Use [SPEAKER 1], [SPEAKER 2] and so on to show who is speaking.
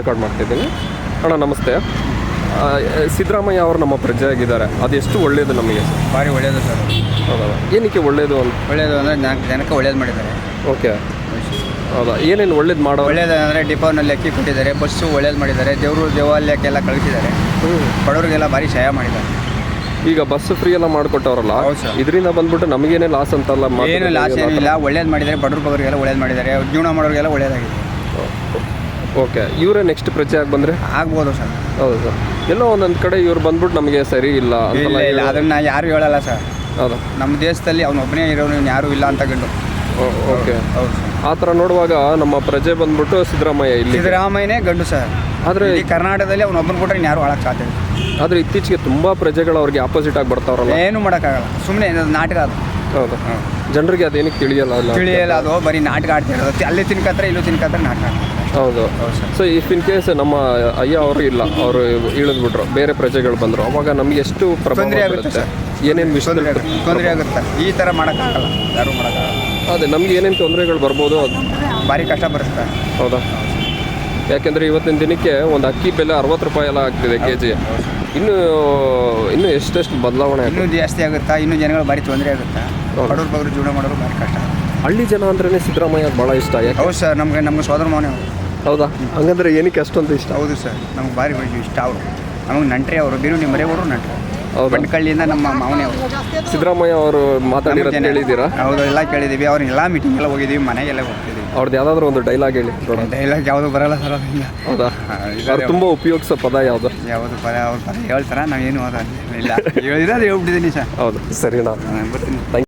[SPEAKER 1] Record ಮಾಡ್ತಿದ್ದೀನಿ. ಅಣ್ಣ ನಮಸ್ತೆ. ಸಿದ್ದರಾಮಯ್ಯ ಅವರು ನಮ್ಮ ಪ್ರಜೆ ಆಗಿದ್ದಾರೆ ಅದೆಷ್ಟು ಒಳ್ಳೆಯದು ನಮಗೆ?
[SPEAKER 2] ಭಾರಿ ಒಳ್ಳೆಯದು ಸರ್.
[SPEAKER 1] ಹೌದಾ? ಏನಕ್ಕೆ ಒಳ್ಳೆಯದು ಅಂತ?
[SPEAKER 2] ಒಳ್ಳೆಯದು ಅಂದರೆ ನಾಲ್ಕು ಜನಕ್ಕೆ ಒಳ್ಳೇದು ಮಾಡಿದ್ದಾರೆ.
[SPEAKER 1] ಓಕೆ. ಹೌದಾ? ಏನೇನು ಒಳ್ಳೇದು ಮಾಡೋ
[SPEAKER 2] ಒಳ್ಳೇದು ಅಂದರೆ ಡಿಪೋನಲ್ಲಿ ಅಕ್ಕಿ ಕೊಟ್ಟಿದ್ದಾರೆ ಬಸ್ಸು ಒಳ್ಳೇದು ಮಾಡಿದ್ದಾರೆ. ದೇವರು ದೇವಾಲಯಕ್ಕೆಲ್ಲ ಕಳಿಸಿದ್ದಾರೆ. ಬಡವರಿಗೆಲ್ಲ ಭಾರಿ ಸಹಾಯ ಮಾಡಿದ್ದಾರೆ.
[SPEAKER 1] ಈಗ ಬಸ್ ಫ್ರೀ ಎಲ್ಲ ಮಾಡಿಕೊಟ್ಟವ್ರಲ್ಲ? ಇದರಿಂದ ಬಂದ್ಬಿಟ್ಟು ನಮಗೇನೇ ಲಾಸ್ ಅಂತಲ್ಲ
[SPEAKER 2] ಏನು ಲಾಸ್ ಏನಿಲ್ಲ. ಒಳ್ಳೇದು ಮಾಡಿದ್ದಾರೆ. ಬಡವ್ರ ಬಗ್ಗರಿಗೆಲ್ಲ ಒಳ್ಳೇದು ಮಾಡಿದ್ದಾರೆ. ಜೀವನ ಮಾಡೋರಿಗೆಲ್ಲ ಒಳ್ಳೇದಾಗಿದೆ.
[SPEAKER 1] ಓಕೆ ಇವರೇ ನೆಕ್ಸ್ಟ್ ಪ್ರಜೆ ಆಗಿ ಬಂದರೆ?
[SPEAKER 2] ಆಗ್ಬೋದು ಸರ್.
[SPEAKER 1] ಹೌದು ಸರ್. ಎಲ್ಲೋ ಒಂದೊಂದು ಕಡೆ ಇವ್ರು ಬಂದ್ಬಿಟ್ಟು ನಮಗೆ ಸರಿ ಇಲ್ಲ
[SPEAKER 2] ಇಲ್ಲ ಇಲ್ಲ ಅದನ್ನು ಯಾರು ಹೇಳಲ್ಲ ಸರ್.
[SPEAKER 1] ಹೌದು?
[SPEAKER 2] ನಮ್ಮ ದೇಶದಲ್ಲಿ ಅವನೊಬ್ಬನೇ ಇರೋನು ಯಾರೂ ಇಲ್ಲ ಅಂತ ಗಂಡು
[SPEAKER 1] ಓಕೆ.
[SPEAKER 2] ಹೌದು ಸರ್.
[SPEAKER 1] ಆ ಥರ ನೋಡುವಾಗ ನಮ್ಮ ಪ್ರಜೆ ಬಂದ್ಬಿಟ್ಟು ಸಿದ್ದರಾಮಯ್ಯ ಇಲ್ಲಿ
[SPEAKER 2] ಸಿದ್ದರಾಮಯ್ಯನೇ ಗಂಡು ಸರ್.
[SPEAKER 1] ಆದರೆ
[SPEAKER 2] ಈ ಕರ್ನಾಟಕದಲ್ಲಿ ಅವನೊಬ್ಬನ ಕೊಟ್ಟರೆ ಯಾರು ಆಳಕ್ಕೆ ಸಾಧ್ಯ ಇಲ್ಲ.
[SPEAKER 1] ಆದರೆ ಇತ್ತೀಚೆಗೆ ತುಂಬ ಪ್ರಜೆಗಳು ಅವ್ರಿಗೆ ಆಪೋಸಿಟ್ ಆಗಿ ಬರ್ತಾವ್ರಲ್ಲ.
[SPEAKER 2] ಏನು ಮಾಡೋಕ್ಕಾಗಲ್ಲ. ಸುಮ್ಮನೆ ನಾಟಕ ಅದು.
[SPEAKER 1] ಹೌದು. ಜನರಿಗೆ ಅದೇನಕ್ಕೆ ತಿಳಿಯಲ್ಲ ಅಲ್ಲ?
[SPEAKER 2] ತಿಳಿಯಲ್ಲ ಅದು ಬರೀ ನಾಟಕ ಆಡ್ತಿರೋದು ಅಲ್ಲೇ ತಿನ್ಕತ್ರೆ ಇಲ್ಲೂ ತಿನ್ಕತ್ರೆ ನಾಟಕ ಆಡ್ತಾರೆ.
[SPEAKER 1] ಹೌದು. ಸೊ ಇಫ್ ಇನ್ ಕೇಸ್ ನಮ್ಮ ಅಯ್ಯ ಅವರು ಇಲ್ಲ ಅವರು ಇಳಿದ್ಬಿಟ್ರು ಬೇರೆ ಪ್ರಜೆಗಳು ಬಂದರು ಅವಾಗ ನಮ್ಗೆ ಎಷ್ಟು
[SPEAKER 2] ತೊಂದರೆ ಆಗುತ್ತೆ
[SPEAKER 1] ಏನೇನು ವಿಷಯ
[SPEAKER 2] ತೊಂದರೆ ಆಗುತ್ತೆ. ಈ ಥರ ಮಾಡೋಕ್ಕಾಗಲ್ಲ. ಯಾರು ಮಾಡೋಕ್ಕಾಗಲ್ಲ.
[SPEAKER 1] ಅದೇ ನಮ್ಗೆ ಏನೇನು ತೊಂದರೆಗಳು ಬರ್ಬೋದು ಅದು.
[SPEAKER 2] ಭಾರಿ ಕಷ್ಟ ಬರುತ್ತೆ.
[SPEAKER 1] ಹೌದಾ? ಯಾಕೆಂದರೆ ಇವತ್ತಿನ ದಿನಕ್ಕೆ ಒಂದು ಅಕ್ಕಿ ಬೆಲೆ ಅರವತ್ತು ರೂಪಾಯಿ ಎಲ್ಲ ಆಗ್ತಿದೆ ಕೆ ಜಿ ಇನ್ನು ಇನ್ನು ಎಷ್ಟೆಷ್ಟು ಬದಲಾವಣೆ
[SPEAKER 2] ಇನ್ನೂ ಜಾಸ್ತಿ ಆಗುತ್ತಾ? ಇನ್ನೂ ಜನಗಳು ಭಾರಿ ತೊಂದರೆ ಆಗುತ್ತಾ? ಬಡವ್ರ ಬಗ್ಗೆ ಜೀವನ ಮಾಡೋರು ಭಾರಿ ಕಷ್ಟ.
[SPEAKER 1] ಹಳ್ಳಿ ಜನ ಅಂದ್ರೆ ಸಿದ್ದರಾಮಯ್ಯ ಭಾಳ ಇಷ್ಟ ಯಾಕೆ?
[SPEAKER 2] ಹೌದು ಸರ್ ನಮಗೆ ನಮ್ಗೆ ಸೋದರ
[SPEAKER 1] ಹೌದಾ? ಹಂಗಂದ್ರೆ ಏನಕ್ಕೆ ಅಷ್ಟೊಂದು ಇಷ್ಟ?
[SPEAKER 2] ಹೌದು ಸರ್ ನಮ್ಗೆ ಭಾರಿ ಇಷ್ಟ ಅವರು. ನಮಗೆ ನಂಟ್ರಿ ಅವರು ಬೀರುಣಿ ಮರೆಯವರು ನಂಟ್ರಿ.
[SPEAKER 1] ಹೌದು.
[SPEAKER 2] ಬಂಡ್ಕಳ್ಳಿಯಿಂದ ನಮ್ಮ ಮಾವನೇ ಅವರು.
[SPEAKER 1] ಸಿದ್ದರಾಮಯ್ಯ ಅವರು ಮಾತಾಡಿರೋದು ಕೇಳಿದ್ದೀರಾ?
[SPEAKER 2] ಹೌದು ಎಲ್ಲ ಕೇಳಿದ್ದೀವಿ. ಅವ್ರು ಎಲ್ಲ ಮೀಟಿಂಗ್ ಎಲ್ಲ ಹೋಗಿದ್ದೀವಿ ಮನೆಗೆಲ್ಲ ಹೋಗ್ತಿದ್ದೀವಿ.
[SPEAKER 1] ಅವ್ರದ್ದು ಯಾವ್ದಾದ್ರು ಒಂದು ಡೈಲಾಗ್ ಹೇಳಿ ನೋಡೋಣ
[SPEAKER 2] ಡೈಲಾಗ್ ಯಾವುದು ಬರಲ್ಲ ಸರ್ ಅದರಿಂದ
[SPEAKER 1] ಹೌದಾ? ಅವ್ರು ತುಂಬ ಉಪಯೋಗಿಸೋ ಪದ ಯಾವುದು?
[SPEAKER 2] ಯಾವುದು ಪದ ಅವ್ರು ಪದ ಹೇಳ್ತಾರ? ನಾವೇನು ಅದ ಇಲ್ಲ. ಹೇಳಿದ್ರೆ ಅದು ಹೇಳ್ಬಿಟ್ಟಿದ್ದೀನಿ ಸರ್.
[SPEAKER 1] ಹೌದು ಸರಿನಾ
[SPEAKER 2] ನಾನು ಬರ್ತೀನಿ.
[SPEAKER 1] ಥ್ಯಾಂಕ್